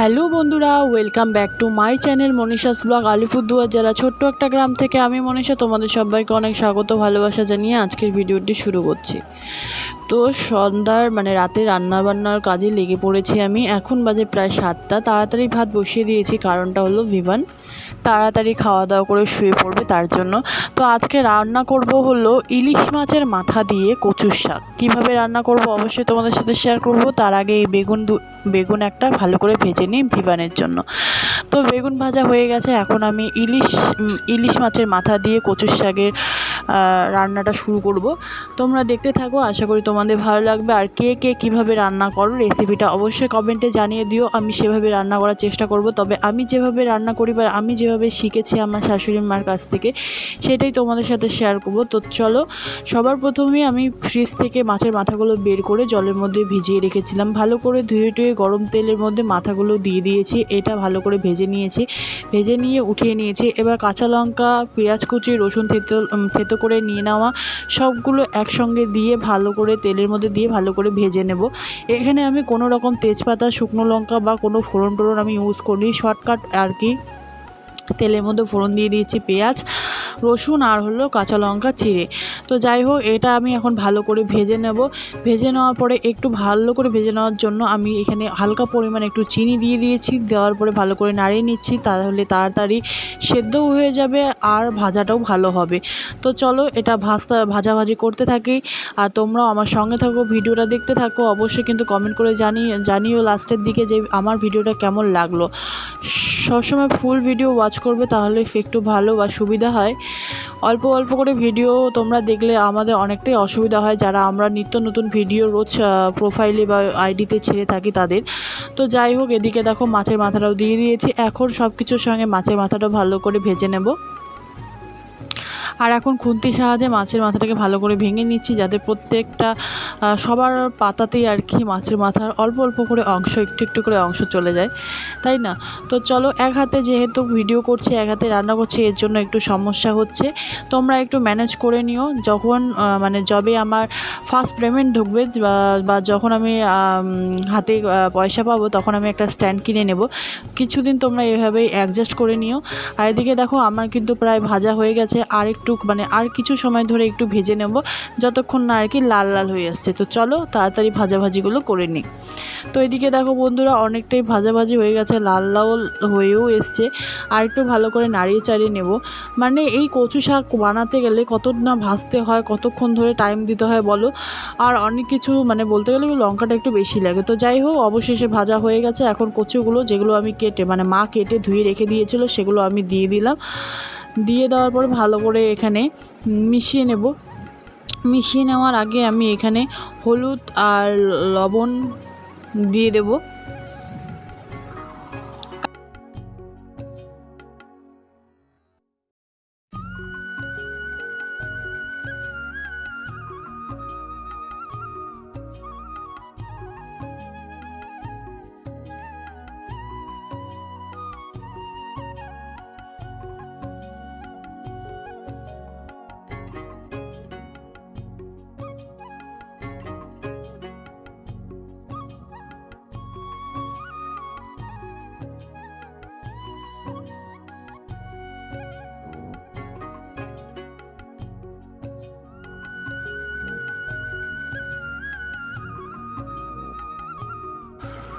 Hello বন্ধুরা welcome back to my channel Manisha's blog Alipurduar জেলা ছোট্ট একটা গ্রাম থেকে আমি মনীষা, তোমাদের সবাইকে অনেক স্বাগত, ভালোবাসা জানিয়ে আজকের ভিডিওটি শুরু করছি। তো সন্ধ্যার মানে রাতে রান্নাবান্নার কাজে লেগে পড়েছি আমি, এখন বাজে প্রায় সাতটা, তাড়াতাড়ি ভাত বসিয়ে দিয়েছি, কারণটা হলো ভিভান তাড়াতাড়ি খাওয়া দাওয়া করে শুয়ে পড়বে তার জন্য। তো আজকে রান্না করব হলো ইলিশ মাছের মাথা দিয়ে কচুর শাক। কীভাবে রান্না করব অবশ্যই তোমাদের সাথে শেয়ার করব। তার আগে এই বেগুন বেগুন একটা ভালো করে ভেজে নিই ভিভানের জন্য। তো বেগুন ভাজা হয়ে গেছে। এখন আমি ইলিশ ইলিশ মাছের মাথা দিয়ে কচুর শাকের রান্নাটা শুরু করব। তোমরা দেখতে থাকো, আশা করি তোমাদের ভালো লাগবে। আর কে কে কীভাবে রান্না করো রেসিপিটা অবশ্যই কমেন্টে জানিয়ে দিও। আমি সেভাবে রান্না করার চেষ্টা করব। তবে আমি যেভাবে রান্না করি বা আমি যেভাবে শিখেছি আমার শাশুড়ি মার কাছ থেকে, সেটাই তোমাদের সাথে শেয়ার করব। তো চলো, সবার প্রথমেই আমি ফ্রিজ থেকে মাছের মাথাগুলো বের করে জলের মধ্যে ভিজিয়ে রেখেছিলাম। ভালো করে ধুয়ে টুয়ে গরম তেলের মধ্যে মাথাগুলো দিয়ে দিয়েছি, এটা ভালো করে ভেজে নিয়েছি। ভেজে নিয়ে উঠিয়ে নিয়েছি, এবার কাঁচা লঙ্কা, পেঁয়াজ কুচি, রসুন থেতো থেতো করে নিয়ে নেওয়া, সবগুলো একসঙ্গে দিয়ে ভালো করে তেলের মধ্যে দিয়ে ভালো করে ভেজে নেব। এখানে আমি কোনো রকম তেজপাতা, শুকনো লঙ্কা বা কোনো ফোড়ন টোড়ন আমি ইউজ করিনি শর্টকাট আর কি। তেলের মধ্যে ফোড়ন দিয়ে দিয়েছি পেঁয়াজ। রসুন আর হলো কাঁচা লঙ্কা চিড়ে। তো যাই হোক, এটা আমি এখন ভালো করে ভেজে নেব। ভেজে নেওয়ার পরে একটু ভালো করে ভেজে নেওয়ার জন্য আমি এখানে হালকা পরিমাণে একটু চিনি দিয়ে দিয়েছি। দেওয়ার পরে ভালো করে নাড়িয়ে নিচ্ছি, তাহলে তাড়াতাড়ি সেদ্ধও হয়ে যাবে আর ভাজাটাও ভালো হবে। তো চলো, এটা ভাজতে, ভাজাভাজি করতে থাকি। আর তোমরাও আমার সঙ্গে থাকো, ভিডিওটা দেখতে থাকো। অবশ্যই কিন্তু কমেন্ট করে জানিয়ে জানিও লাস্টের দিকে যে আমার ভিডিওটা কেমন লাগল। সবসময় ফুল ভিডিও ওয়াচ করবে, তাহলে একটু ভালো বা সুবিধা হয়। অল্প অল্প করে ভিডিও তোমরা দেখলে আমাদের অনেকটাই অসুবিধা হয় যারা আমরা নিত্য নতুন ভিডিও রোজ প্রোফাইলে বা আইডিতে ছেড়ে থাকি তাদের। তো যাই হোক, এদিকে দেখো মাছের মাথাটাও দিয়ে দিয়েছি। এখন সব কিছুর সঙ্গে মাছের মাথাটাও ভালো করে ভেজে নেব। আর এখন খুন্তির সাহায্যে মাছের মাথাটাকে ভালো করে ভেঙে নিচ্ছি যাতে প্রত্যেকটা সবার পাতাতেই আর কি মাছের মাথার অল্প অল্প করে অংশ, একটু একটু করে অংশ চলে যায়। তাই না? তো চলো এক হাতে যেহেতু ভিডিও করছি, এক হাতে রান্না করছি, এর জন্য একটু সমস্যা হচ্ছে। তোমরা একটু ম্যানেজ করে নিও। যখন মানে যবে আমার ফার্স্ট পেমেন্ট ঢুকবে, বা যখন আমি হাতে পয়সা পাবো, তখন আমি একটা স্ট্যান্ড কিনে নেব। কিছুদিন তোমরা এভাবেই অ্যাডজাস্ট করে নিও। আর এদিকে দেখো, আমার কিন্তু প্রায় ভাজা হয়ে গেছে। আর একটু মানে আর কিছু সময় ধরে একটু ভেজে নেব, যতক্ষণ না আর কি লাল লাল হয়ে আসছে। তো চলো, তাড়াতাড়ি ভাজাভাজিগুলো করে নিই। তো এদিকে দেখো বন্ধুরা, অনেকটাই ভাজাভাজি হয়ে গেছে, লাল লাল হয়েও এসছে। আর একটু ভালো করে নাড়িয়ে চাড়িয়ে নেব। মানে এই কচু শাক বানাতে গেলে কত না ভাজতে হয়, কতক্ষণ ধরে টাইম দিতে হয় বলো? আর অনেক কিছু মানে বলতে গেলে লঙ্কাটা একটু বেশি লাগে। তো যাই হোক, অবশেষে ভাজা হয়ে গেছে। এখন কচুগুলো যেগুলো আমি কেটে মানে মা কেটে ধুয়ে রেখে দিয়েছিল, সেগুলো আমি দিয়ে দিলাম। দিয়ে দেওয়ার পর ভালো করে এখানে মিশিয়ে নেব। মিশিয়ে নেওয়ার আগে আমি এখানে হলুদ আর লবণ দিয়ে দেব।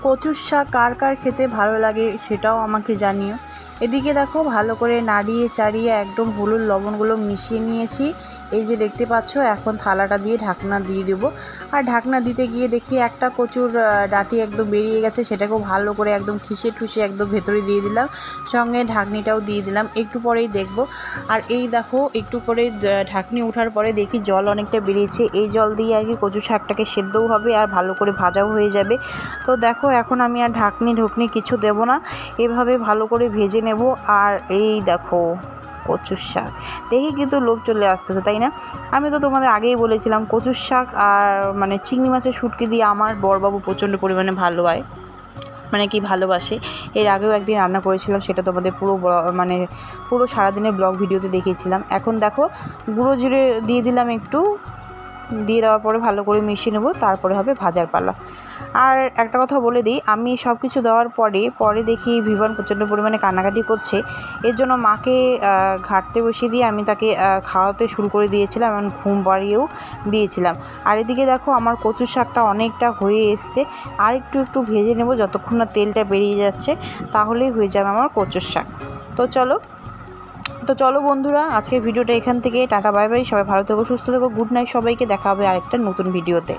কচুর শাক কার কার খেতে ভালো লাগে সেটাও আমাকে জানিও। এদিকে দেখো, ভালো করে নাড়িয়ে চাড়িয়ে একদম হলুদ লবণগুলো মিশিয়ে নিয়েছি। এই যে দেখতে পাচ্ছ, এখন থালাটা দিয়ে ঢাকনা দিয়ে দেবো। আর ঢাকনা দিতে গিয়ে দেখি একটা কচুর ডাটি একদম বেরিয়ে গেছে, সেটাকেও ভালো করে একদম ঠুসে ঠুসে একদম ভেতরে দিয়ে দিলাম। সঙ্গে ঢাকনিটাও দিয়ে দিলাম, একটু পরেই দেখব। আর এই দেখো, একটু করে ঢাকনি ওঠার পরে দেখি জল অনেকটা বেরিয়েছে। এই জল দিয়ে আর কি কচু শাকটাকে সেদ্ধও হবে আর ভালো করে ভাজাও হয়ে যাবে। তো দেখো, এখন আমি আর ঢাকনি ঢুকনি কিছু দেব না। এভাবে ভালো করে ভেজে নেব। আর এই দেখো কচুর শাক। দেখি কিন্তু লোক চলে আসতেছে, তাই না? আমি তো তোমাদের আগেই বলেছিলাম, কচুর শাক আর মানে চিংড়ি মাছের শুটকি দিয়ে আমার বরবাবু প্রচণ্ড পরিমাণে ভালো হয় মানে কি ভালোবাসে। এর আগেও একদিন রান্না করেছিলাম, সেটা তোমাদের পুরো মানে পুরো সারাদিনের ব্লগ ভিডিওতে দেখিয়েছিলাম। এখন দেখো, গুঁড়ো জিরে দিয়ে দিলাম একটু দিয়ে দেওয়ার পরে ভালো করে মিশিয়ে নেব, তারপরে হবে ভাজার পালা। আর একটা কথা বলে দিই, আমি সব কিছু দেওয়ার পরে পরে দেখি ভিভন প্রচণ্ড পরিমাণে কান্নাকাটি করছে। এর জন্য মাকে ঘাটতে বসিয়ে দিয়ে আমি তাকে খাওয়াতে শুরু করে দিয়েছিলাম এবং ঘুম বাড়িয়েও দিয়েছিলাম। আর এদিকে দেখো আমার কচুর শাকটা অনেকটা হয়ে এসছে। আর একটু একটু ভেজে নেব, যতক্ষণ না তেলটা বেরিয়ে যাচ্ছে, তাহলেই হয়ে যাবে আমার কচুর শাক। তো চলো তো চলো বন্ধুরা, আজকের ভিডিওটা এখান থেকে। Tata, bye bye. সবাই ভালো থেকো, সুস্থ থেকো। গুড নাইট সবাইকে। দেখা হবে আরেকটা নতুন ভিডিওতে।